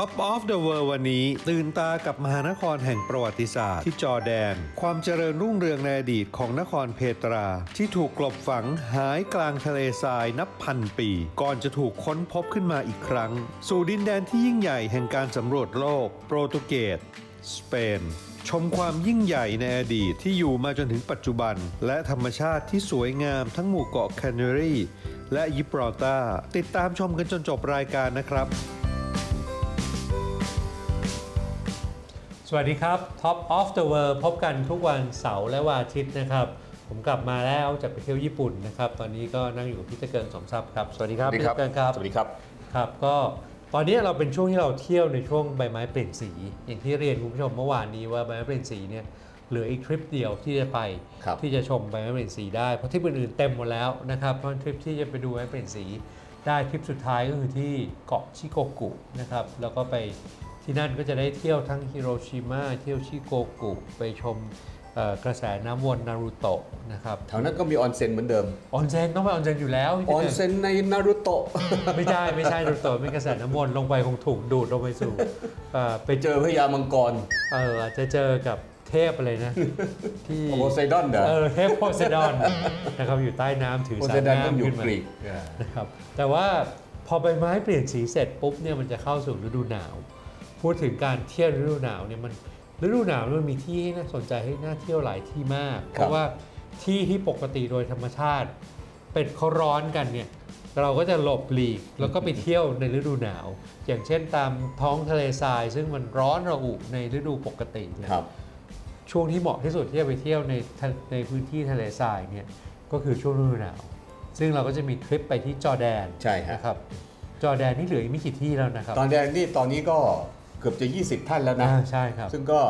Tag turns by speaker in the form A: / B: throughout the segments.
A: Top of the World วันนี้ ตื่นตากับมหานครแห่งประวัติศาสตร์ที่จอร์แดน ความเจริญรุ่งเรืองในอดีตของนครเพตรา ที่ถูกกลบฝังหายกลางทะเลทรายนับพันปี ก่อนจะถูกค้นพบขึ้นมาอีกครั้ง สู่ดินแดนที่ยิ่งใหญ่แห่งการสำรวจโลก โปรตุเกสสเปนชมความยิ่งใหญ่ในอดีตที่อยู่มาจนถึงปัจจุบัน และธรรมชาติที่สวยงามทั้งหมู่เกาะแคนารีและยิบรอลตาร์ติดตามชมกันจนจบรายการนะครับ
B: สวัสดีครับ Top of the World พบกันทุกวันเสาร์และวันอาทิตย์นะครับ ผมกลับมาแล้วจากไปเที่ยวญี่ปุ่นนะครับ ตอนนี้ก็นั่งอยู่กับพี่ตะเกิงสมทรัพย์ครับ สวัสดีครับพี่ตะเกิงครับ
C: สวัสดีครับ
B: ครับ ก็ตอนนี้เราเป็นช่วงที่เราเที่ยวในช่วงใบไม้เปลี่ยนสี อย่างที่เรียนคุณผู้ชมเมื่อวานนี้ว่าใบไม้เปลี่ยนสีเนี่ยเหลืออีกทริปเดียวที่จะไป
C: ครับ
B: ที่จะชมใบไม้เปลี่ยนสีได้ เพราะทริปอื่นๆเต็มหมดแล้วนะครับ เพราะทริปที่จะไปดูใบไม้เปลี่ยนสีได้ทริปสุดท้ายก็คือที่เกาะชิโกกุนะครับ แล้วก็ไป ที่นั่นก็จะได้เที่ยวทั้งฮิโรชิมาเที่ยวชิโกกุไปชมเอ่อกระแสน้ำวนนารูโตะนะครับ
C: แถวนั้นก็มีออนเซ็นเหมือนเดิม
B: ออนเซนต้องไปออนเซนอยู่แล้วพี่
C: ออน
B: ตะกิง
C: เซ็นในนารุโตะ
B: ไม่ใช่ไม่ใช่นารูโตะเป็นกระแสน้ำวนลงไปคงถูกดูดลงไปสู่เอ่อไป
C: ไปเจอพญามังกร
B: เอออาจจะเจอกับเทพอะไรนะ ที่
C: โพไซดอนเหรอ
B: เออเทพโพไซดอนนะครับอยู่ใต้น้ำถือ
C: โพ
B: สา
C: ไซ
B: ย
C: ดอนต้อง
B: น้ำ
C: อยู่
B: ขึ้นมาก
C: รีก
B: นะครับแต่ว่าพอใบไม้เปลี่ยนสีเสร็จปุ๊บเนี่ยมันจะเข้าสู่ฤดูหนาว พูดถึงการเที่ยวฤดูหนาวเนี่ยมันฤดูหนาวมันมีที่ให้น่าสนใจให้น่าเที่ยวหลายที่มาก เพราะว่าที่ที่ปกติโดยธรรมชาติ เป็นเขาร้อนกันเนี่ยเราก็จะหลบหลีกแล้วก็ไปเที่ยวในฤดูหนาว อย่างเช่นตามท้องทะเลทราย ซึ่งมันร้อนระอุในฤดูปกติเนี่ย
C: ครับ
B: ช่วงที่เหมาะที่สุดที่จะไปเที่ยวในทะในพื้นที่ทะเลทรายเนี่ยก็คือช่วงฤดูหนาว ซึ่งเราก็จะมีทริปไปที่จอร์แดน
C: ใช่ฮะ
B: นะครับจอร์แดนนี่เหลืออีกไม่กี่ที่แล้วนะครับ
C: ตอนแดนนี่ตอนนี้ก็เกือบจะ 20 ท่านแล้วนะ
B: อ่าใช่ครับ
C: ซึ่งก็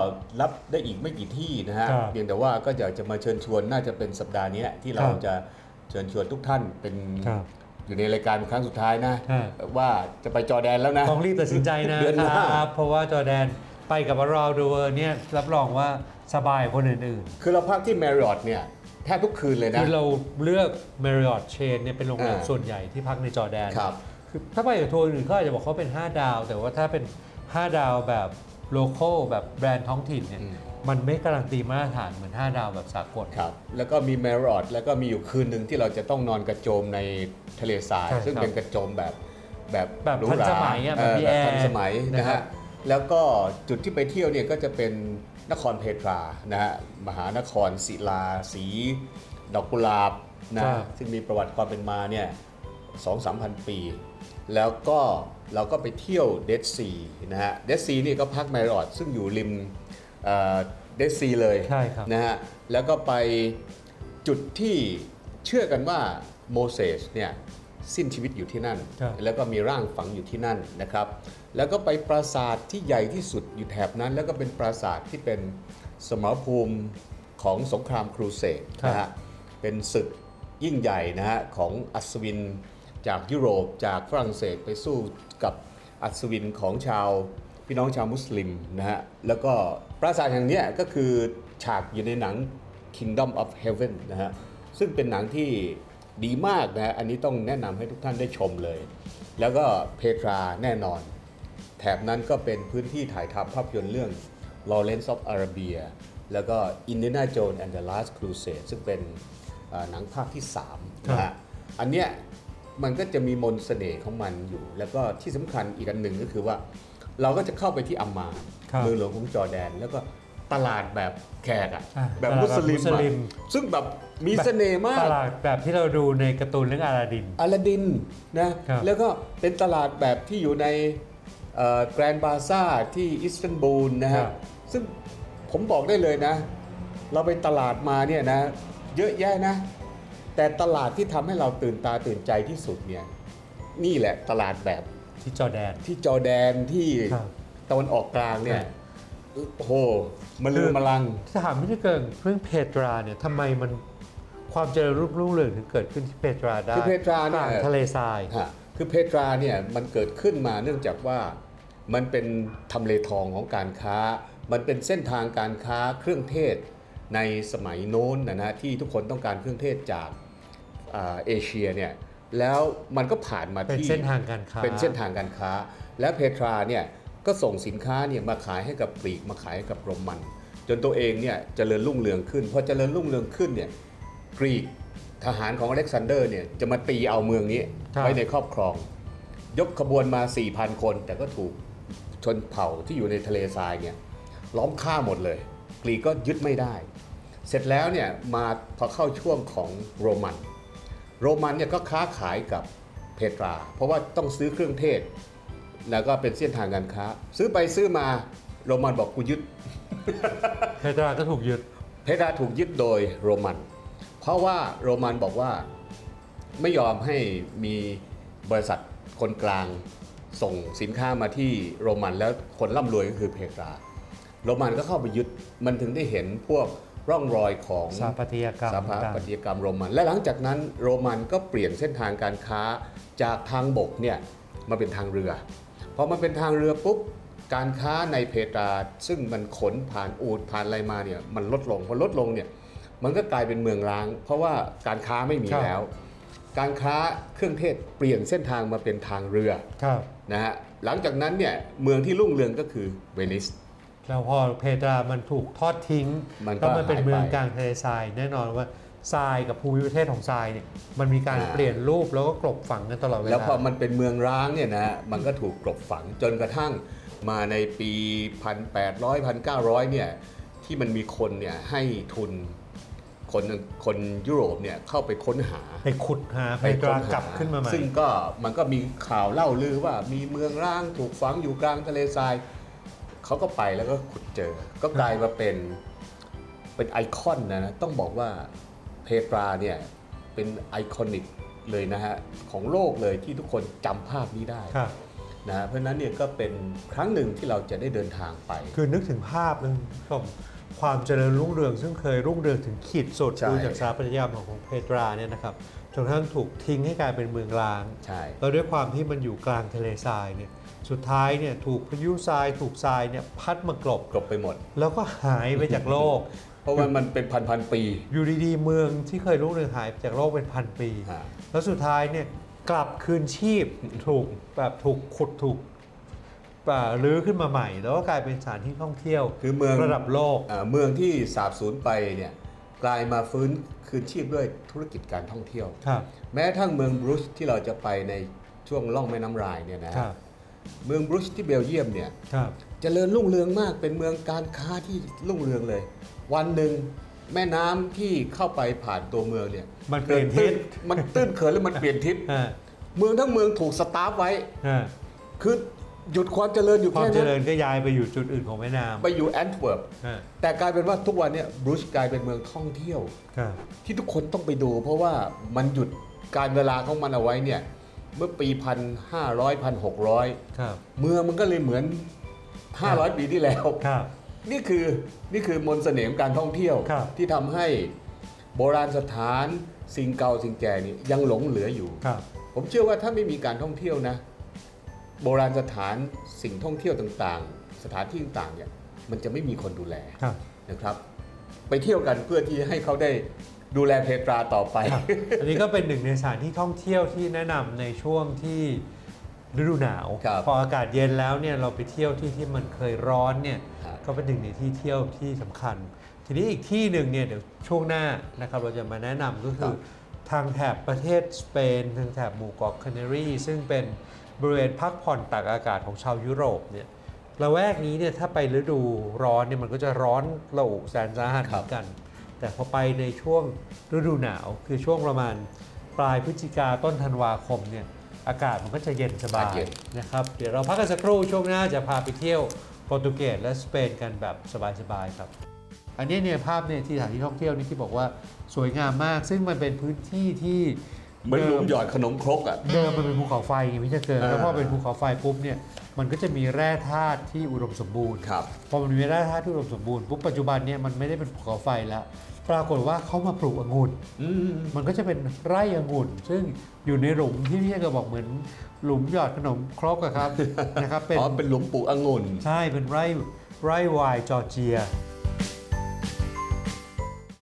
C: รับได้อีกไม่กี่ที่นะฮะ
B: ครับ
C: เพียงแต่ว่าก็อยากจะมาเชิญชวนน่าจะเป็นสัปดาห์นี้ที่เรา
B: ครับ
C: จะเชิญชวนทุกท่านเป็น
B: ครับ
C: อยู่ในรายการเป็นครั้งสุดท้ายนะ
B: ฮะ
C: ว่าจะไปจอร์แดนแล้วนะ
B: ต้องรีบตัดสินใจนะ
C: เดือนหน้า
B: ครับเพราะว่าจอร์แดนไปกับเราดูเวอร์เนี่ยรับรองว่าสบายกว่าคนอื่น
C: คือเราพักที่แมริออตเนี่ยแทบทุกคืนเลย
B: ๆ
C: นะ
B: คือเราเลือก Marriott Chain เนี่ยเป็นโรงแรม
C: อ่า
B: ส่วนใหญ่ที่พักในจอร์แดน
C: ครับ
B: คือถ้าไปกับทัวร์อื่นเขาอาจจะบอกเขาเป็น 5 ดาว แต่ว่าถ้าเป็น 5 ดาวแบบโลโก้แบบแบรนด์ท้องถิ่นเนี่ย
C: อืม
B: มันไม่การันตีมาตรฐานเหมือน 5 ดาวแบบสากล
C: ครับแล้วก็มีแมรอดแล้วก็มีอยู่คืนหนึ่งที่เราจะต้องนอนกระโจมในทะเลทราย
B: ใช่
C: ซึ่ง
B: ครับ
C: เป็นกระโจมแบบแบบ
B: แบบ
C: หรู
B: ทัน
C: หรา
B: สมัยอะแบบ
C: เพี่
B: แอร์
C: ทันสมัย
B: นะ
C: นะ
B: ครั
C: ฮะ
B: บ
C: แล้วก็จุดที่ไปเที่ยวเนี่ยก็จะเป็นนครเพตรานะฮะมหานครศิลาสี ดอกกุหลาบนะครับซึ่งมีประวัติความเป็นมาเนี่ย สองสามพันปี แล้วก็เราก็ไปเที่ยวเดดซีนะฮะเดดซีนี่ก็พักแมรอดซึ่งอยู่ริมเดดซีเลย
B: ใช่ครับ
C: นะฮะแล้วก็ไปจุดที่เชื่อกันว่าโมเสสเนี่ยสิ้นชีวิตอยู่ที่นั่น
B: ครับ
C: แล้วก็มีร่างฝังอยู่ที่นั่นนะครับ แล้วก็ไปปราสาทที่ใหญ่ที่สุดอยู่แถบนั้น แล้วก็เป็นปราสาทที่เป็นสมรภูมิของสงครามครูเสดนะฮะเป็นศึกยิ่งใหญ่นะฮะของอัศวิน จากยุโรปจากฝรั่งเศสไปสู้กับอัศวินของชาวพี่น้องชาวมุสลิมนะฮะ แล้วก็ปราสาทแห่งเนี้ยก็คือฉากอยู่ในหนัง Kingdom of Heaven นะฮะ ซึ่งเป็นหนังที่ดีมากนะฮะ อันนี้ต้องแนะนำให้ทุกท่านได้ชมเลย แล้วก็เพตราแน่นอน แถบนั้นก็เป็นพื้นที่ถ่ายทำภาพยนตร์เรื่อง Lawrence of Arabia แล้วก็ Indiana Jones and the Last Crusade ซึ่งเป็นเอ่อหนังภาคที่3นะฮะ อันเนี้ย มันก็จะมีมนต์เสน่ห์ของมันอยู่ แล้วก็ที่สำคัญอีกอันหนึ่งก็คือว่า เราก็จะเข้าไปที่อัมมาน
B: ครับ
C: เมืองหลวงของจอร์แดน แล้วก็ตลาดแบบแขกอะ
B: อะ
C: แบบ
B: ตลาด
C: มุสลิม
B: แบบมุสลิม
C: อะซึ่งแบบมีเสน่ห์มาก
B: ตลาดแบบที่เราดูในการ์ตูนเรื่องอาลาดิน
C: อลาดินนะครับแล้วก็เป็นตลาดแบบที่อยู่ในแกรนบาซ่าที่อิสตันบูลนะ
B: ครั
C: ฮะ
B: บ
C: ซึ่งผมบอกได้เลยนะ เราไปตลาดมาเนี่ยนะ เยอะแยะนะ แต่ตลาดที่ทำให้เราตื่นตาตื่นใจที่สุดเนี่ยนี่แหละตลาดแบบ
B: ที่จอร์แดน
C: ที่จอร์แดนที่
B: ครับ
C: ตะวันออกกลางเนี่
B: ครั
C: ย
B: บ
C: โอ้โหมันลืมมาลัง
B: ถ้าถามพี่ตะเกิงเรื่องเพตราเนี่ยทำไมมันความเจริญรุ่งรุ่งเรืองถึงเกิดขึ้นที่เพตราได้
C: คือเพตราเนี่ย
B: กลงทะเลทราย
C: ฮะคือเพตราเนี่ยมันเกิดขึ้นมาเนื่องจากว่ามันเป็นทำเลทองของการค้า มันเป็นเส้นทางการค้าเครื่องเทศในสมัยโน้นนะฮะที่ทุกคนต้องการเครื่องเทศจากอ่า เอเชียเนี่ยแล้วมันก็ผ่านมา
B: เป็น
C: ที่
B: เส้นทางการค้า
C: เป็นเส้นทางการค้า และเพตราเนี่ยก็ส่งสินค้าเนี่ยมาขายให้กับกรีกมาขายให้กับโรมัน จนตัวเองเนี่ยเจริญรุ่งเรืองขึ้นพอเจริญรุ่งเรืองขึ้นเนี่ยกรีกทหารของอเล็กซานเดอร์เนี่ยจะมาตีเอาเมืองนี้
B: ครับ
C: ไว้ในครอบครอง ยกขบวนมา 4,000 คน แต่ก็ถูกชนเผ่าที่อยู่ในทะเลทรายเนี่ยล้อมฆ่าหมดเลย กรีกก็ยึดไม่ได้ เสร็จแล้วเนี่ยมาพอเข้าช่วงของโรมัน โรมันเนี่ยก็ค้าขายกับเพตรา เพราะว่าต้องซื้อเครื่องเทศ แล้วก็เป็นเส้นทางการค้า ซื้อไปซื้อมาโรมันบอกกูยึด
B: เพตราก็ถูกยึด
C: เพตราถูกยึดโดยโรมัน เพราะว่าโรมันบอกว่าไม่ยอมให้มีบริษัทคนกลางส่งสินค้ามาที่โรมันแล้วคนร่ำรวยก็คือเพตรา โรมันก็เข้าไปยึดมันถึงได้เห็นพวก ร่องรอยของ
B: สถาปัตยกรรม
C: สถา
B: ต่าง
C: ปัตยกรรมโรมัน และหลังจากนั้นโรมันก็เปลี่ยนเส้นทางการค้าจากทางบกเนี่ยมาเป็นทางเรือพอมาเป็นทางเรือปุ๊บการค้าในเพตราซึ่งมันขนผ่านอูดผ่านอะไรมาเนี่ยมันลดลงพอลดลงเนี่ยมันก็กลายเป็นเมืองร้าง เพราะว่าการค้าไม่มี
B: ครับ
C: แล้ว การค้าเครื่องเทศเปลี่ยนเส้นทางมาเป็นทางเรือ
B: ครับ
C: นะฮะหลังจากนั้นเนี่ยเมืองที่รุ่งเรืองก็คือเวนิส
B: แล้วพอเพตรามันถูกทอดทิ้ง
C: มันก็
B: แล้วมันเป็น
C: หายไป
B: เมืองกลางทะเลทราย แน่นอนว่าทรายกับภูมิประเทศของทรายเนี่ยมันมีการ
C: อ่า
B: เปลี่ยนรูปแล้วก็กลบฝังกันตลอดเวลา
C: แล้วพอมันเป็นเมืองร้างเนี่ยนะฮะมันก็ถูกกลบฝังจนกระทั่งมาในปี 1,800 1,900 เนี่ย ที่มันมีคนเนี่ยให้ทุนคนคนยุโรปเนี่ยเข้าไปค้นหา
B: ไปขุดหาเพ
C: ไป
B: ต
C: ค้
B: รานกลับขึ้นมาใหม่
C: ซึ่งก็มันก็มีข่าวเล่าลือว่ามีเมืองร้างถูกฝังอยู่กลางทะเลทราย เขาก็ไปแล้วก็ขุดเจอ ก็กลายมาเป็นเป็นไอคอนนะนะต้องบอกว่าเพตราเนี่ยเป็นไอคอนิกเลยนะฮะของโลกเลยที่ทุกคนจำภาพนี้ได้
B: ครับ
C: นะฮะเพราะฉะนั้นเนี่ยก็เป็นครั้งหนึ่งที่เราจะได้เดินทางไป
B: คือนึกถึงภาพนึงชมความเจริญรุ่งเรืองซึ่งเคยรุ่งเรืองถึงขีดสุด
C: ใช่
B: ดูจากสถาปัตยกรรมของเพตราเนี่ยนะครับจนกระทั่งถูกทิ้งให้กลายเป็นเมืองร้าง
C: ใช่
B: แล้วด้วยความที่มันอยู่กลางทะเลทรายเนี่ย สุดท้ายเนี่ยถูกพายุทรายถูกทรายเนี่ยพัดมากลบ
C: กลบไปหมด
B: แล้วก็หายไปจากโลก
C: เพราะว่ามันเป็นพันพันๆปี
B: อยู่ดีๆเมืองที่เคยรุ่งเรืองหายไปจากโลกเป็นพันปี
C: ฮะ
B: แล้วสุดท้ายเนี่ยกลับคืนชีพถูกแบบถูกขุดถูกป่ารื้อขึ้นมาใหม่ แล้วก็กลายเป็นสถานที่ท่องเที่ยว
C: คือเมือง
B: ระดับโลก
C: อ่าเมืองที่สาบสูญไปเนี่ยกลายมาฟื้นคืนชีพด้วยธุรกิจการท่องเที่ยว
B: ครับ
C: แม้กระทั่งเมืองบรูซที่เราจะไปในช่วงล่องแม่น้ำรายเนี่ยนะครับ เมืองบรูซที่เบลเยียมเนี่ย
B: ครับ
C: เจริญรุ่งเรืองมากเป็นเมืองการค้าที่รุ่งเรืองเลย วันหนึ่งแม่น้ำที่เข้าไปผ่านตัวเมืองเนี่ย
B: มันเปลี่ยนทิศ
C: มันตื้นเขินแล้วมันเปลี่ยนทิศ
B: อ่า
C: เมืองทั้งเมืองถูกสตาร์ฟไว้
B: อ่า
C: คือหยุดความเจริญอยู่
B: ความ
C: แค่
B: เจ
C: นั้น
B: ริญก็ย้ายไปอยู่จุดอื่นของแม่น้
C: ไปอยู่แอนต์เวิร์ปำ
B: อ่า
C: แต่กลายเป็นว่าทุกวันเนี่ยบรูซกลายเป็นเมืองท่องเที่ยว
B: ครับ
C: ที่ทุกคนต้องไปดู เพราะว่ามันหยุดการเวลาของมันเอาไว้เนี่ย เมื่อปี1,500 1,600
B: ครับ
C: เมืองมันก็เลยเหมือน 500 ปีที่แล้ว
B: ครับ
C: นี่คือนี่คือมนต์เสน่ห์ของการท่องเที่ยว
B: ครับ
C: ที่ทำให้โบราณสถานสิ่งเก่าสิ่งแก่นี่ยังหลงเหลืออยู่
B: ครับ
C: ผมเชื่อว่าถ้าไม่มีการท่องเที่ยวนะ โบราณสถานสิ่งท่องเที่ยวต่างๆ สถานที่ต่างๆเนี่ยมันจะไม่มีคนดูแล
B: ครับ
C: นะครับ ไปเที่ยวกันเพื่อที่ให้เขาได้ ดูแลเพตราต่อไป
B: ครับอันนี้ก็เป็นหนึ่งในสถานที่ท่องเที่ยวที่แนะนำในช่วงที่ฤดูหนาว
C: ครับ
B: พออากาศเย็นแล้วเนี่ยเราไปเที่ยวที่ที่มันเคยร้อนเนี่ย
C: ครับ
B: ก็เป็นหนึ่งในที่เที่ยวที่สำคัญ ทีนี้อีกที่หนึ่งเนี่ยเดี๋ยวช่วงหน้านะครับเราจะมาแนะนำก็คือ ทางแถบประเทศสเปน ทางแถบหมู่เกาะแคนารีซึ่งเป็นบริเวณพักผ่อนตากอากาศของชาวยุโรปเนี่ยละแวกนี้เนี่ยถ้าไปฤดูร้อนเนี่ยมันก็จะร้อนระอุแสนสาหัสเหมือนกัน แต่พอไปในช่วงฤดูหนาว คือช่วงประมาณปลายพฤศจิกาต้นธันวาคมเนี่ยอากาศมันก็จะเย็นสบา
C: อายกาศเย็น
B: นะครับ เดี๋ยวเราพักกันสักครู่ช่วงหน้าจะพาไปเที่ยวโปรตุเกสและสเปนกันแบบสบายๆครับ อันนี้เนี่ยภาพเนี่ยที่สถานที่ท่องเที่ยวนี่ที่บอกว่าสวยงามมาก ซึ่งมันเป็นพื้นที่ที่
C: เหมือนหลุมหยอดขนมครกอะ
B: เดิมมันเป็นภูเขาไฟไงพี่จะเกิด
C: อ่า
B: แล้วพอเป็นภูเขาไฟปุ๊บเนี่ยมันก็จะมีแร่ธาตุที่อุดมสมบูรณ์
C: ครับ
B: พอมันมีแร่ธาตุที่อุดมสมบูรณ์ปุ๊บปัจจุบันเนี่ยมันไม่ได้เป็นภูเขาไฟแล้ว ปรากฏว่าเขามาปลูกองุ่น
C: อืม
B: มันก็จะเป็นไร่องุ่น ซึ่งอยู่ในหลุมที่พี่ก็บอกเหมือนหลุมหยอดขนมครกอะครับนะครับเป็น
C: อ๋อเป็นหลุมปลูกองุ่น
B: ใช่เป็นไร่ไร่ไวน์จอร์เจีย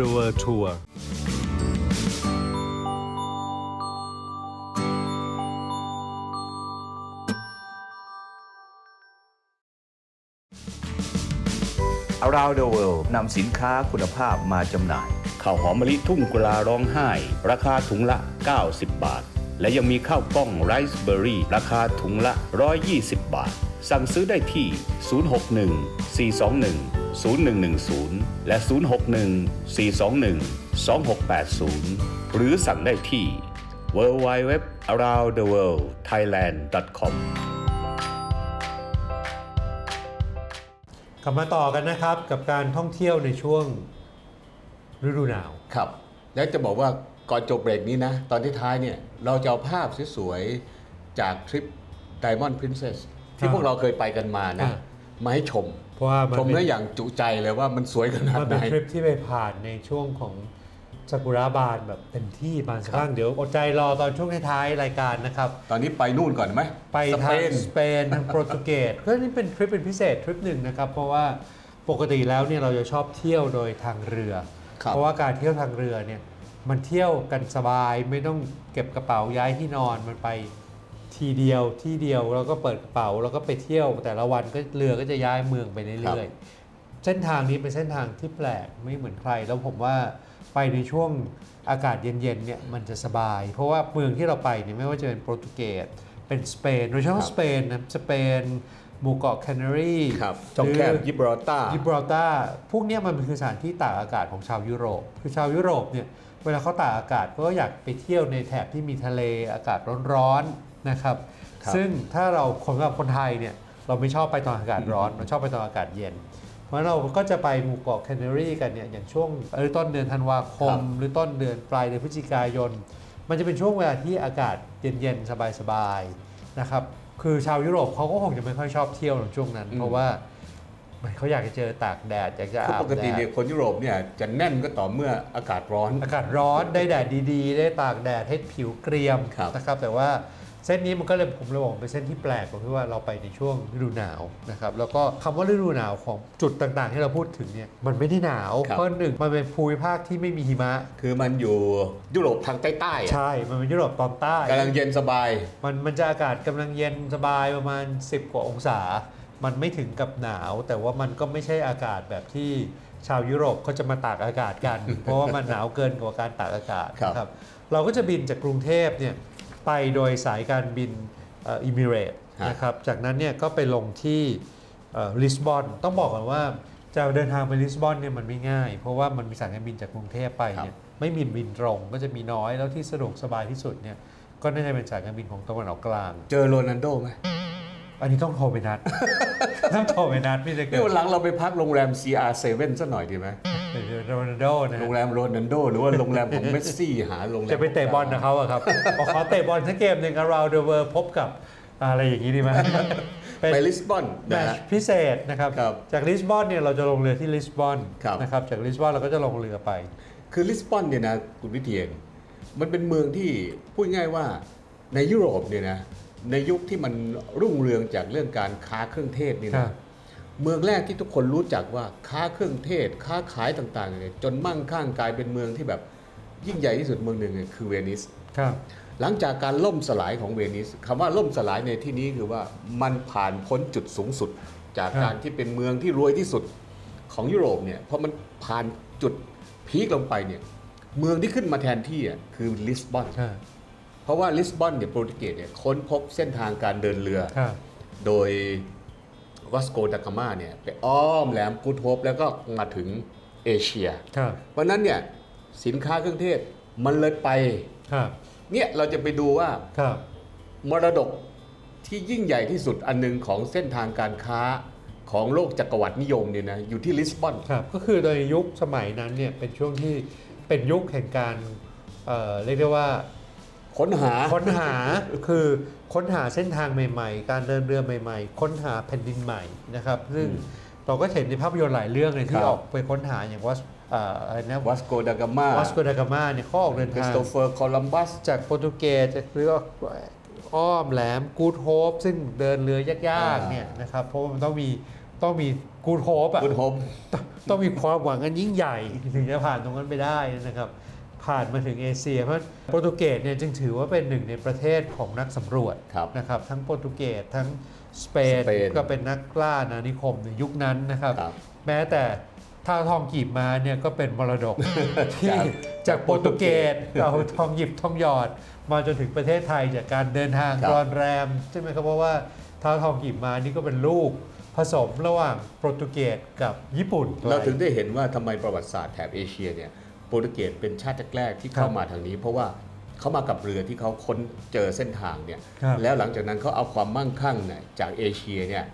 A: the world tour
D: อ r o u n d the World นำสินค้าคุณภาพมาจำหน่าย
E: ข้าวหอมมะลิทุ่งกุลาร้องไห้ ราคาถุงละ 90 บาท และยังมีข้าวกล้องไรซ์เบอร์รี่ ราคาถุงละ 120 บาท สั่งซื้อได้ที่ 061 421 0110 และ 061 421 2680 หรือสั่งได้ที่ www aroundtheworldthailand.com
B: กลับมาต่อกันนะครับกับการท่องเที่ยวในช่วงฤดูหนาว
C: ครับ แล้วจะบอกว่าก่อนจบเบรกนี้นะ ตอนที่ท้ายเนี่ย เราจะเอาภาพสวยๆ จากทริป Diamond Princess ที่
B: ครับ
C: พวกเราเคยไปกันมานะ
B: อะ
C: มาให้ชม
B: เพราะว่ามัน
C: ชม
B: เป็น
C: ได้อย่างจุใจเลยว่ามันสวยขนาด
B: มัน
C: ไหน
B: เป็นทริปที่ไปผ่านในช่วงของซากุระบานแบบเต็มที่บานสะพรั่งเดี๋ยวอดใจรอตอนช่วงท้ายๆรายการนะครับ
C: ตอนนี้ไปนู่นก่อนไหม
B: ไป
C: ส
B: ทา
C: เป
B: ง
C: น
B: สเปนทางโปรตุเกสก็นี่เป็นทริปเป็นพิเศษทริปหนึ่งนะครับ เพราะว่าปกติแล้วเนี่ยเราจะชอบเที่ยวโดยทางเรือ
C: ครับ
B: เพราะว่าการเที่ยวทางเรือเนี่ยมันเที่ยวกันสบายไม่ต้องเก็บกระเป๋าย้ายที่นอนมันไป ทีเดียวที่เดียวแล้วก็เปิดกระเป๋าแล้วก็ไปเที่ยว แต่ละวันก็เรือก็จะย้ายเมืองไปเรื่อยๆเส้นทางนี้เป็นเส้นทางที่แปลกไม่เหมือนใคร แล้วผมว่าไปในช่วงอากาศเย็นๆเนี่ยมันจะสบาย เพราะว่าเมืองที่เราไปเนี่ยไม่ว่าจะเป็นโปรตุเกสเป็นสเปนโดยเฉ
C: ค
B: พาะ
C: รับ
B: สเปนนะสเปนหมู่เกาะแคนารี
C: ครับช่องแคบยิบรอตา
B: ยิบรอลตาร์พวกเนี้ยมันคือสถานที่ตากอากาศของชาวยุโรป คือชาวยุโรปเนี่ยเวลาเขาตากอากาศก็อยากไปเที่ยวในแถบที่มีทะเลอากาศร้อนๆ นะครับ
C: ครับ
B: ซึ่งถ้าเราคนกับคนไทยเนี่ยเราไม่ชอบไปตอนอากาศร้อน เราชอบไปตอนอากาศเย็น เพราะฉะนั้นเราก็จะไปหมู่เกาะแคนารีกันเนี่ยอย่างช่วงเออต้นเดือนธันวาคมหรือต้นเดือนปลายเดือนพฤศจิกายน มันจะเป็นช่วงเวลาที่อากาศเย็นๆ สบายๆนะครับคือชาวยุโรปเขาก็คงจะไม่ค่อยชอบเที่ยวในช่วงนั้น
C: อืม
B: เพราะว่าเขาอยากจะเจอตากแดดอยากจะ
C: คือ
B: อาบ
C: ปกติ
B: แด
C: เนี่ย
B: ด
C: คนยุโรปเนี่ยจะแน่นก็ต่อเมื่ออากาศร้อน
B: อากาศร้อนได้แดดดีๆ ได้ตากแดดให้ผิวเกรียม
C: ครับ
B: นะครับแต่ว่า เส้นนี้มันก็เลยผมเลยบอกเป็นเส้นที่แปลกตรงที่ว่าเราไปในช่วงฤดูหนาวนะครับแล้วก็คำว่าฤดูหนาวของจุดต่างๆ ที่เราพูดถึงเนี่ยมันไม่ได้หนาว
C: ครับ
B: เพราะหนึ่งมันเป็นภูมิภาคที่ไม่มีหิมะ
C: คือมันอยู่ยุโรปทางใต้ๆอะ
B: ใช่ มันเป็นยุโรปตอนใต้
C: กำลังเย็นสบาย
B: มันมันจะอากาศกำลังเย็นสบายประมาณ 10 กว่าองศา มันไม่ถึงกับหนาว แต่ว่ามันก็ไม่ใช่อากาศแบบที่ชาวยุโรปเขาจะมาตากอากาศกัน เพราะว่ามันหนาวเกินกว่าการตากอากาศ
C: ครับ
B: นะครับเราก็จะบินจากกรุงเทพเนี่ย ไปโดยสายการบินอิมิเรตนะครับจากนั้นเนี่ยก็ไปลงที่ลิสบอนต้องบอกก่อนว่าจะเดินทางไปลิสบอนเนี่ยมันไม่ง่าย เพราะว่ามันมีสายการบินจากกรุงเทพไปเนี่ยไม่มีบินตรงก็จะมีน้อยแล้วที่สะดวกสบายที่สุดเนี่ยก็น่าจะเป็นสายการบินของตะวันออกกลาง
C: เจอโรนัลโดไหม
B: อันนี้ต้องโทรไปนัดต้องโทรไปนัดพี่จะเกิ
C: นี่
B: ด
C: วันหลังเราไปพักโรงแรม CR7 สักหน่อยดีไหม
B: โรนัลโดนะ
C: โรงแรมโรนัลโด หรือว่าโรงแรมของเมสซี่หาโรงแรม
B: จะไปเตะบอลนะเขาอะครับบอกขอเตะบอลทั้งเกมหนึ่ง around the world พบกับอะไรอย่างนี้ดีไหม
C: ไปลิสบอน
B: แมชพิเศษนะครับ จากลิสบอนเนี่ยเราจะลงเรือที่ลิสบอนนะครับจากลิสบอนเราก็จะลงเรือไป
C: คือลิสบอนเนี่ยนะคุณวิเทียน มันเป็นเมืองที่พูดง่ายว่าในยุโรปเนี่ยนะในยุคที่มันรุ่งเรืองจากเรื่องการค้าเครื่องเทศนี่นะ เมืองแรกที่ทุกคนรู้จักว่าค้าเครื่องเทศ ค้าขายต่างๆเนี่ยจนมั่งคั่งกลายเป็นเมืองที่แบบยิ่งใหญ่ที่สุดเมืองหนึ่งเนี่ยคือเวนิส
B: ครับ
C: หลังจากการล่มสลายของเวนิสคำว่าล่มสลายในที่นี้คือว่ามันผ่านพ้นจุดสูงสุด จาก
B: ครับ
C: การที่เป็นเมืองที่รวยที่สุดของยุโรปเนี่ยพอมันผ่านจุดพีคลงไปเนี่ยเมืองที่ขึ้นมาแทนที่อะคือลิสบอน
B: ครับ
C: เพราะว่าลิสบอนเนี่ยโปรตุเกสเนี่ยค้นพบเส้นทางการเดินเรือ
B: ครับ
C: โดย วัสโกดากามาเนี่ยไปอ้อมแหลมกูดโฮปแล้วก็มาถึงเอเชีย
B: ครับ
C: เพราะฉะนั้นเนี่ยสินค้าเครื่องเทศมันเลยไป
B: ครับ
C: เนี่ยเราจะไปดูว่า
B: ครับ
C: มรดกที่ยิ่งใหญ่ที่สุดอันหนึงของเส้นทางการค้าของโลกจักรวรรดินิยมเนี่ยนะอยู่ที่ลิสบอน
B: ครับก็คือโดยยุคสมัยนั้นเนี่ยเป็นช่วงที่เป็นยุคแห่งการเอ่อเรียกได้ว่า
C: ค้นหา
B: ค้นหาคือ ค้นหาเส้นทางใหม่ ๆ การเดินเรือใหม่ ๆ ค้นหาแผ่นดินใหม่นะครับ ซึ่ง
C: อืม
B: เราก็เห็นในภาพยนตร์หลายเรื่องเลย
C: ค
B: ที่
C: รับ
B: ออกไปค้นหาอย่างว่าเอ่ออะไรนะ
C: วัสโกดากามา
B: วัสโกดากามาเนี่ยเขาออกเดิน
C: คริส
B: ทาง
C: โตเฟอร์โคลัมบัส
B: จากโปรตุเกสหรือว่าอ้อมแหลมกูดโฮปซึ่งเดินเรือยากๆเนี่ยนะครับเพราะว่ามันต้องมีต้องมีกูดโฮปอะ
C: คุณโฮม
B: ต้องมีความหวังอันยิ่งใหญ่ ถึงจะผ่านตรงนั้นไปได้นะครับ ผ่านมาถึงเอเชีย เพราะโปรตุเกสเนี่ยจึงถือว่าเป็นหนึ่งในประเทศของนักสำรวจ
C: ครับ
B: นะครับทั้งโปรตุเกสทั้งสเปน
C: สเปน
B: ก็เป็นนักล่าอาณานิคมในยุคนั้นนะครับ
C: ครับ
B: แม้แต่ท่าทองกีบมาเนี่ยก็เป็นมรดกที่
C: จาก
B: จากโปรตุเกสเอาทองหยิบทองหยอด มาจนถึงประเทศไทยจากการเดินทาง
C: ครับ
B: รอนแรมใช่ไหมครับเพราะว่าท่าทองกีบมานี่ก็เป็นลูกผสมระหว่างโปรตุเกสกับญี่ปุ่น
C: เราถึงได้เห็นว่าทำไมประวัติศาสตร์แถบเอเชียเนี่ยโปรตุเกสเป็นชาติแรกๆที่เข้ามาทางนี้ เพราะว่าเขามากับเรือที่เขาค้นเจอเส้นทางเนี่ย
B: ครับ
C: แล้วหลังจากนั้นเขาเอาความมั่งคั่งเนี่ยจากเอเชียเนี่ย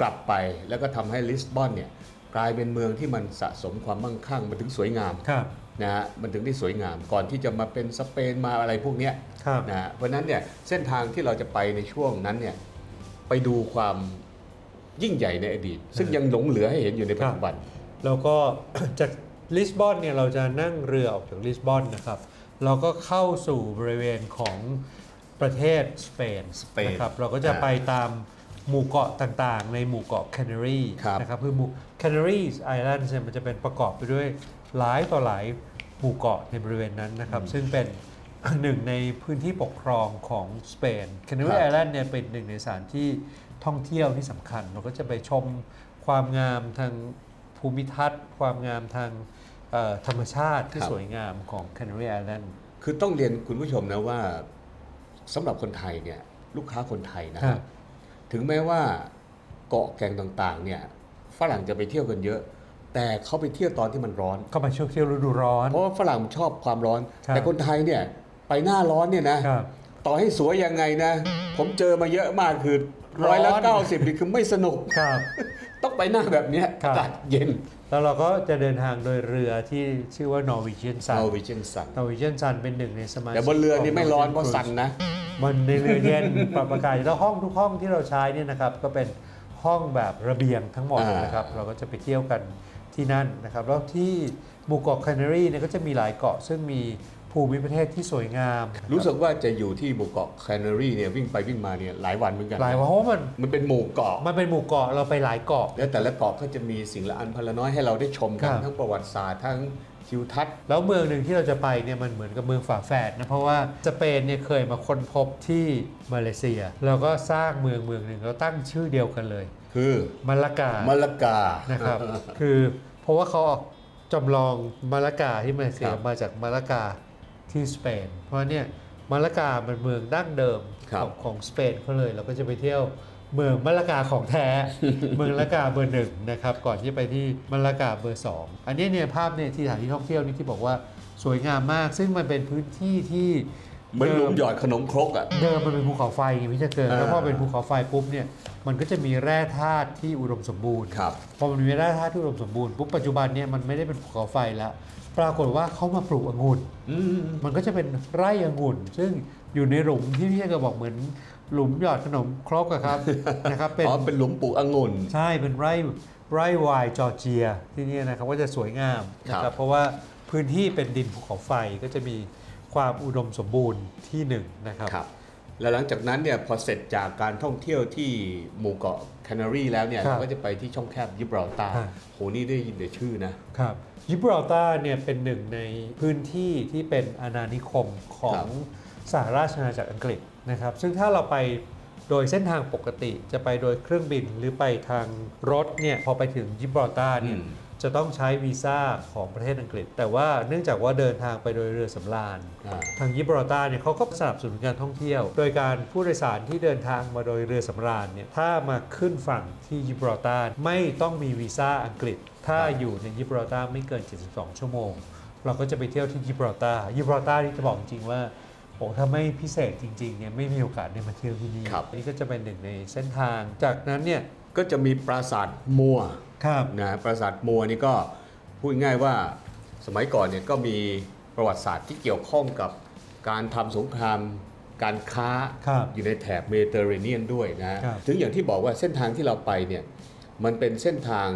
C: กลับไปแล้วก็ทำให้ลิสบอนเนี่ยกลายเป็นเมืองที่มันสะสมความมั่งคั่งมันถึงสวยงาม
B: ครับ
C: นะฮะมันถึงได้สวยงามก่อนที่จะมาเป็นสเปนมาอะไรพวกเนี้ย
B: ครับ
C: นะฮะเพราะฉะนั้นเนี่ยเส้นทางที่เราจะไปในช่วงนั้นเนี่ยไปดูความยิ่งใหญ่ในอดีต ซึ่งยังหลงเหลือให้เห็นอยู่ในปัจจุบัน
B: แล้วก็จาก ลิสบอนเนี่ยเราจะนั่งเรือออกจากลิสบอนนะครับ เราก็เข้าสู่บริเวณของประเทศสเปน
C: สเปน
B: นะครับเราก็จะ
C: อ่า
B: ไปตามหมู่เกาะต่างๆ ในหมู่เกาะแคนารี
C: ครับ
B: นะครับคือหมู่แคนารีไอแลนด์เนี่ยมันจะเป็นประกอบไปด้วยหลายต่อหลายหมู่เกาะในบริเวณนั้นนะครับ ซึ่งเป็นหนึ่งในพื้นที่ปกครองของสเปนแคนา
C: ค
B: รี
C: รับ
B: ไอแลนด์เนี่ยเป็นหนึ่งในสถานที่ท่องเที่ยวที่สำคัญ เราก็จะไปชมความงามทาง ภูมิทัศน์ ความงามทางเอ่อธรรมชาติที่
C: ครับ
B: สวยงามของแคนารีไอแลนด์
C: คือต้องเรียนคุณผู้ชมนะว่าสำหรับคนไทยเนี่ยลูกค้าคนไทยนะค
B: ครั
C: รับบถึงแม้ว่าเกาะแก่งต่างๆเนี่ยฝรั่งจะไปเที่ยวกันเยอะ แต่เขาไปเที่ยวตอนที่มันร้อน
B: เข้ามาช่วงเที่ยวฤดูร้อน
C: เพราะว่าฝรั่งชอบความร้อน
B: ครับ
C: แต่คนไทยเนี่ยไปหน้าร้อนเนี่ยนะครับต่อให้สวยยังไงนะ ผมเจอมาเยอะมากคือ
B: ร้
C: ร้
B: อ
C: อนยละเก้าสิบนี่คือไม่สนุก
B: ครับ
C: ต้องไปหน้าแบบเนี้ย
B: ครั
C: อา
B: บ
C: กาศเย็น
B: แล้วเราก็จะเดินทางโดยเรือที่ชื่อว่า Norwegian Sun
C: Norwegian Sun
B: Norwegian Sun เป็นหนึ่งในสมาชิก
C: แต่บนเรือนี่ไม่ร้อน
B: ขง
C: เพราะ
B: Norwegian
C: สั่น
B: Cruise
C: นะ
B: มันในเรือเย็น ปรับอากาศแล้วห้องทุกห้องที่เราใช้เนี่ยนะครับ ก็เป็นห้องแบบระเบียงทั้งหมด
C: อ่าน
B: นะครับ เราก็จะไปเที่ยวกันที่นั่นนะครับ แล้วที่หมู่เกาะแคนารีเนี่ยก็จะมีหลายเกาะซึ่งมี ภูมิประเทศที่สวยงามนะคบ
C: รู้สึกว่าจะอยู่ที่หมู่เกาะแคนารีเนี่ยวิ่งไปวิ่งมาเนี่ยหลายวันเหมือนกัน
B: หลายเพราะว่ามัน
C: มันเป็นหมู่เกาะ
B: มันเป็นหมู่เกาะเราไปหลายเกาะ
C: แล้วแต่ละเกาะก็จะมีสิ่งละอันพันละน้อยให้เราได้ชมกัน
B: ครับ
C: ทั้งประวัติศาสตร์ทั้งทิวทัศน์
B: แล้วเมืองหนึ่งที่เราจะไปเนี่ยมันเหมือนกับเมืองฝาแฝดนะเพราะว่าสเปนเนี่ยเคยมาค้นพบที่มาเลเซีย แล้วก็สร้างเมืองเมืองหนึ่งแล้วตั้งชื่อเดียวกันเลย
C: คือ
B: มาลากา
C: มาลากา
B: นะครับ คือเพราะว่าเขาเอาจำลองมาลากาที่มาเลเซีย
C: ครับ
B: มาจากมาลากา ที่สเปน เพราะเนี่ยมาลากาเป็นเมืองดั้งเดิม
C: ครับ
B: ของของสเปนเขาเลย เราก็จะไปเที่ยวเมืองมาลากาของแท้ เมืองมาลากาเบอร์หนึ่งนะครับก่อนที่จะไปที่มาลากาเบอร์สองอันนี้เนี่ยภาพเนี่ยที่สถานที่ท่องเที่ยวนี่ที่บอกว่าสวยงามมาก ซึ่งมันเป็นพื้นที่ที่
C: เหมือนหลุมหยอดขนมครกอะ
B: เดิมมันเป็นภูเขาไฟไงพี่จะเกิด
C: อ่า
B: แล้วพอเป็นภูเขาไฟปุ๊บเนี่ยมันก็จะมีแร่ธาตุที่อุดมสมบูรณ์
C: ครับ
B: พอมันมีแร่ธาตุที่อุดมสมบูรณ์ปุ๊บปัจจุบันเนี่ยมันไม่ได้เป็นภูเขาไฟแล้ว ปรากฏว่าเขามาปลูกองุ่น
C: อืม
B: มันก็จะเป็นไร่องุ่น ซึ่งอยู่ในหลุมที่พี่ก็บอกเหมือนหลุมหยอดขนมครกอะครับนะครับเป็น
C: อ๋อเป็นหลุมปลูกองุ่น
B: ใช่เป็นไร่ไร่ไวน์จอร์เจียที่นี่นะครับก็จะสวยงามนะค
C: ครั
B: รับบเพราะว่าพื้นที่เป็นดินภูเขาไฟก็จะมีความอุดมสมบูรณ์ที่หนึ่งนะครับ
C: ครับ แล้วหลังจากนั้นเนี่ยพอเสร็จจากการท่องเที่ยวที่หมู่เกาะแคนารีแล้วเนี่ย
B: ครับ
C: เราก็จะไปที่ช่องแคบยิบราลตาร์
B: ฮะ
C: โหนี่ได้ยินแต่ชื่อนะ
B: ครับยิบราลตาร์เนี่ยเป็นหนึ่งในพื้นที่ที่เป็นอาณานิคมขอ
C: ครั
B: ง
C: บ
B: สหราชอาณาจักรอังกฤษนะครับ ซึ่งถ้าเราไปโดยเส้นทางปกติจะไปโดยเครื่องบินหรือไปทางรถเนี่ยพอไปถึงยิบราลตาร์เนี่ย
C: อืม
B: จะต้องใช้วีซ่าของประเทศอังกฤษ แต่ว่าเนื่องจากว่าเดินทางไปโดยเรือสำราญ
C: อ่า
B: ทางยิบราลตาร์เนี่ยเขาก็สนับสนุนการท่องเที่ยว โดยการผู้โดยสารที่เดินทางมาโดยเรือสำราญเนี่ยถ้ามาขึ้นฝั่งที่ยิบราลตาร์ไม่ต้องมีวีซ่าอังกฤษ ถ้าอยู่ในยิบราลตาร์ไม่เกิน 72 ชั่วโมง เราก็จะไปเที่ยวที่ยิบราลตาร์ยิบราลตาร์นี่จะบอกจริงๆว่าโอ้ถ้าไม่พิเศษจริงๆเนี่ยไม่มีโอกาสได้มาเที่ยวที่นี่
C: ครับ
B: นี่ก็จะเป็นหนึ่งในเส้นทาง จากนั้นเนี่ย
C: ก็จะมีปราสาทมัว
B: ครับ
C: นะปราสาทมัวนี่ก็พูดง่ายว่าสมัยก่อนเนี่ยก็มีประวัติศาสตร์ที่เกี่ยวข้องกับการทำสงครามการค้า
B: ครับ
C: อยู่ในแถบเมดิเตอร์เรเนียนด้วยนะ
B: ครับ
C: ถึงอย่างที่บอกว่าเส้นทางที่เราไปเนี่ยมันเป็นเส้นทาง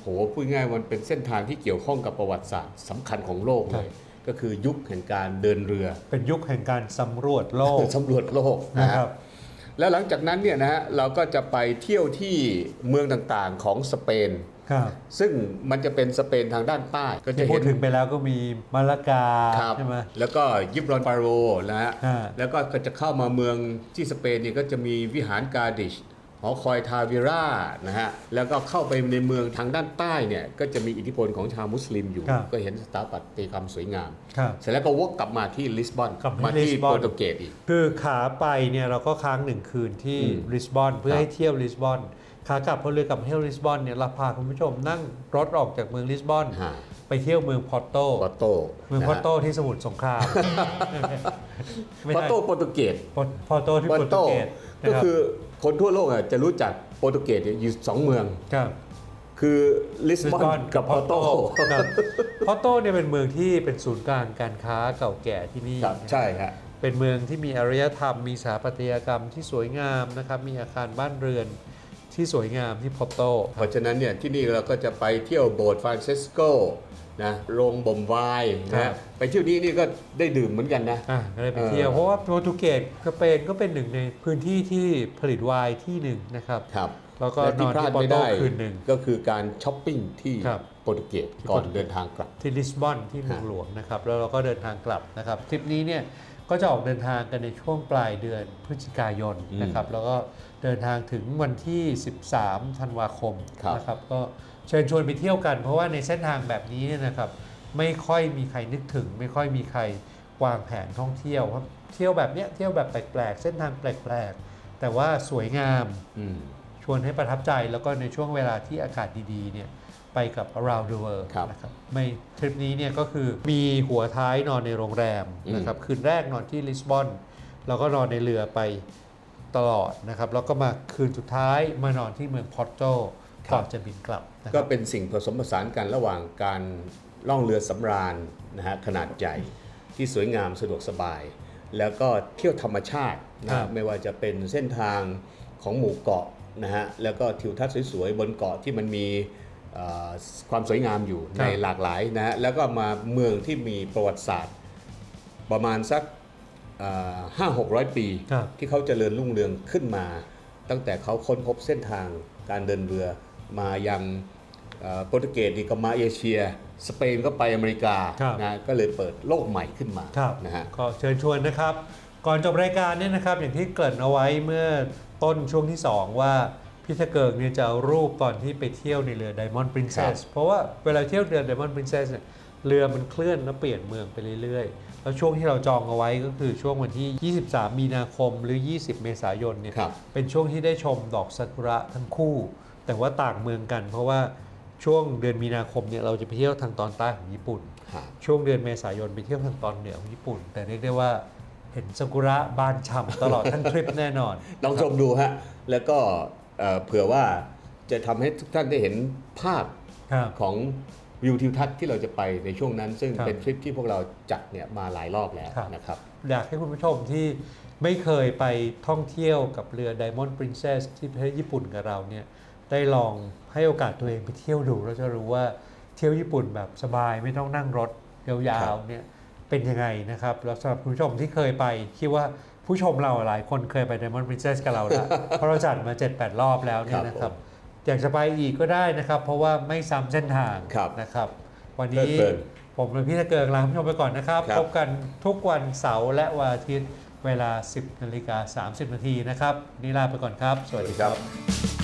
C: โหพูดง่ายมันเป็นเส้นทางที่เกี่ยวข้องกับประวัติศาสตร์สำคัญของโลกเลย ก็คือยุคแห่งการเดินเรือ
B: เป็นยุคแห่งการสำรวจโลก
C: สำรวจโลกนะ
B: นะ
C: ค
B: ค
C: รั
B: รับ บ
C: แล้วหลังจากนั้นเนี่ยนะฮะเราก็จะไปเที่ยวที่เมืองต่างๆของสเปน
B: ครับ
C: ซึ่งมันจะเป็นสเปนทางด้านใต้ก็จะ
B: ที่พู
C: เห็
B: ด
C: น
B: ถึงไปแล้วก็มีมาลากา
C: ครับ
B: ใช่ไหม
C: แล้วก็ยิบรอนปาโรนะฮะ
B: อ่า
C: แล้วก็จะเข้ามาเมืองที่สเปนเนี่ยก็จะมีวิหารกาดิช หอคอยทาวิรานะฮะแล้วก็เข้าไปในเมืองทางด้านใต้เนี่ยก็จะมีอิทธิพลของชาวมุสลิมอยู่
B: ครับ
C: ก็เห็นสถาปัตยกรรมสวยงาม
B: ครับ
C: เสร็จแล้วก็วกกลับมาที่ลิสบอน
B: กลับมา
C: มา
B: ที่
C: ที่
B: ลิสบอน
C: โปรตุเกสอีก
B: คือขาไปเนี่ยเราก็ค้างหนึ่งคืนที่
C: อืม
B: ลิสบอนเพื่อ
C: ครับ
B: ให้เที่ยวลิสบอนขากลับพอเรือกลับมาเที่ยวลิสบอนเนี่ยเราพาคุณผู้ชมนั่งรถออกจากเมืองลิสบอน
C: ฮะ
B: ไปเที่ยวเมืองพอร์โต
C: ปอร์โต
B: เมือง
C: นะ
B: พอ
C: ฮะ
B: ร์โตที่สมุทรสงครามไม่
C: ปอ
B: ใช่
C: ร์โตโปรตุเกส
B: พอร์พอร์โตที่
C: ปอ
B: โปร
C: ร์
B: ตุ
C: โต
B: เกสนะ
C: ก็
B: รับ
C: คือ คนทั่วโลกอะจะรู้จักโปรตุเกสเนี่ยอยู่สองเมือง
B: ครับ
C: คือลิส
B: ลิ
C: บ
B: ส
C: อบ
B: อนน
C: กับพอร์โต
B: ครับพอร์โตเนี่ยเป็นเมืองที่เป็นศูนย์กลางการค้าเก่าแก่ที่นี่
C: ครับใช่ฮะ
B: เป็นเมืองที่มีอารยธรรม มีสถาปัตยกรรมที่สวยงามนะครับ มีอาคารบ้านเรือนที่สวยงามที่พอร์โต
C: เพราะฉะนั้นเนี่ยที่นี่เราก็จะไปเที่ยวโบสถ์ฟรานซิสโก นะโรงบ่มไวน์
B: ครั
C: นะ
B: บ
C: ไปเที่ยวนี้นี่ก็ได้ดื่มเหมือนกันนะ
B: อะก็เลยไปเที่ยว
C: เออ
B: เพราะว่าโปรตุเกสสเปนก็เป็นหนึ่งในพื้นที่ที่ผลิตไวน์ที่หนึ่งนะครับ
C: ครับ
B: แล้วก็
C: และ
B: น
C: ที่
B: อน
C: พลา
B: ที่
C: ด
B: ปอ
C: ไม่
B: ร์โต
C: ได้
B: คืนหนึ่ง
C: ก็คือการช้อปปิ้งที่
B: ครับ
C: โปรตุเกสก่อนเดินทางกลับ
B: ที่ลิสบอนที่เมืองหลวงนะครับ แล้วเราก็เดินทางกลับนะครับทริปนี้เนี่ย ก็จะออกเดินทางกันในช่วงปลายเดือนพฤศจิกายน
C: อืม
B: นะครับ แล้วก็เดินทางถึงวันที่ 13 ธันวาคม
C: ครับ
B: นะครับ ก็เชิญชวนไปเที่ยวกัน เพราะว่าในเส้นทางแบบนี้เนี่ยนะครับ ไม่ค่อยมีใครนึกถึง ไม่ค่อยมีใครวางแผนท่องเที่ยวครับเที่ยวแบบเนี้ยเที่ยวแบบแปลกๆ เส้นทางแปลกๆ แต่ว่าสวยงาม
C: อืม
B: ชวนให้ประทับใจแล้วก็ในช่วงเวลาที่อากาศดีๆเนี่ย ไปกับ around the world
C: ครับ
B: นะครับไม่ทริปนี้เนี่ยก็คือมีหัวท้ายนอนในโรงแรม
C: อืม
B: นะครับคืนแรกนอนที่ลิสบอนแล้วก็นอนในเรือไปตลอดนะครับแล้วก็มาคืนสุดท้ายมานอนที่เมืองพอร์โตก่อนจะบินกลับนะค
C: ก็
B: รับ
C: เป็นสิ่งผสมผสานกันระหว่างการล่องเรือสำราญนะฮะขนาดใหญ่ที่สวยงามสะดวกสบาย แล้วก็เที่ยวธรรมชาตินะ
B: ครั
C: ฮะ
B: บ
C: ไม่ว่าจะเป็นเส้นทางของหมู่เกาะนะฮะแล้วก็ทิวทัศน์สวยๆบนเกาะที่มันมีเอ่อ ความสวยงามอยู่ในหลากหลายนะฮะแล้วก็มาเมืองที่มีประวัติศาสตร์ ประมาณสักห้าหกร้อยปี
B: ครับ
C: ที่เขาเจริญรุ่งเรืองขึ้นมา ตั้งแต่เขาค้นพบเส้นทางการเดินเรือมายังเอ่อโปรตุเกสนี่ก็มาเอเชีย สเปนก็ไปอเมริกา
B: ครับ
C: นะก็เลยเปิดโลกใหม่ขึ้นมา
B: ครับ
C: นะฮะ
B: ก็เชิญชวนนะครับ ก่อนจบรายการเนี่ยนะครับอย่างที่เกริ่นเอาไว้เมื่อต้นช่วงที่ 2 ว่า พี่ทะเกิงเนี่ยจะเอารูปตอนที่ไปเที่ยวในเรือ Diamond
C: ครั
B: Princess
C: บ
B: เพราะว่าเวลาเที่ยวเรือ Diamond Princess เนี่ยเรือมันเคลื่อนและเปลี่ยนเมืองไปเรื่อยๆ แล้วช่วงที่เราจองเอาไว้ก็คือช่วงวันที่ 23 มีนาคมหรือ 20 เมษายนเนี่ย
C: ครับ
B: เป็นช่วงที่ได้ชมดอกซากุระทั้งคู่ แต่ว่าต่างเมืองกัน เพราะว่าช่วงเดือนมีนาคมเนี่ยเราจะไปเที่ยวทางตอนใต้ของญี่ปุ่น
C: ฮะ
B: ช่วงเดือนเมษายนไปเที่ยวทางตอนเหนือของญี่ปุ่น แต่เรียกได้ว่าเห็นซากุระบานฉ่ำตลอดทั้งทริปแน่นอน
C: ลองชมดูฮะแล้วก็ เอ่อเผื่อว่าจะทำให้ทุกท่านได้เห็นภาพ
B: ครับ
C: ของวิวทิวทัศน์ที่เราจะไปในช่วงนั้น ซึ่ง
B: ครับ
C: เป็นทริปที่พวกเราจัดเนี่ยมาหลายรอบแล้ว
B: ครับ
C: นะครับ
B: อยากให้คุณผู้ชมที่ไม่เคยไปท่องเที่ยวกับเรือ Diamond Princess ที่ประเทศญี่ปุ่นกับเราเนี่ยได้ลองให้โอกาสตัวเองไปเที่ยวดูแล้วจะรู้ว่าเที่ยวญี่ปุ่นแบบสบายไม่ต้องนั่งรถยาวๆเนี่ยเป็นยังไงนะครับแล้วสำหรับคุณผู้ชมที่เคยไปคิดว่า ผู้ชมเราหลายคนเคยไป Diamond Princess กับเราแล้ว เพราะเราจัดมา 7-8 รอบแล้วเนี่ยนะค
C: ครั
B: รั
C: บบผม
B: อยากจะไปอีกก็ได้นะครับ เพราะว่าไม่ซ้ำเส้นทาง
C: ครับ
B: นะครับ วันนี้
C: เพลิดเพลิน
B: ผมและพี่ตะเกิงลาคุณผู้ชมไปก่อนนะครับ
C: ครับ
B: พบกันทุกวันเสาร์และวันอาทิตย์เวลา 10นาฬิกา30นาทีนะครับวันนี่ลาไปก่อนครับ สวัสดีครับ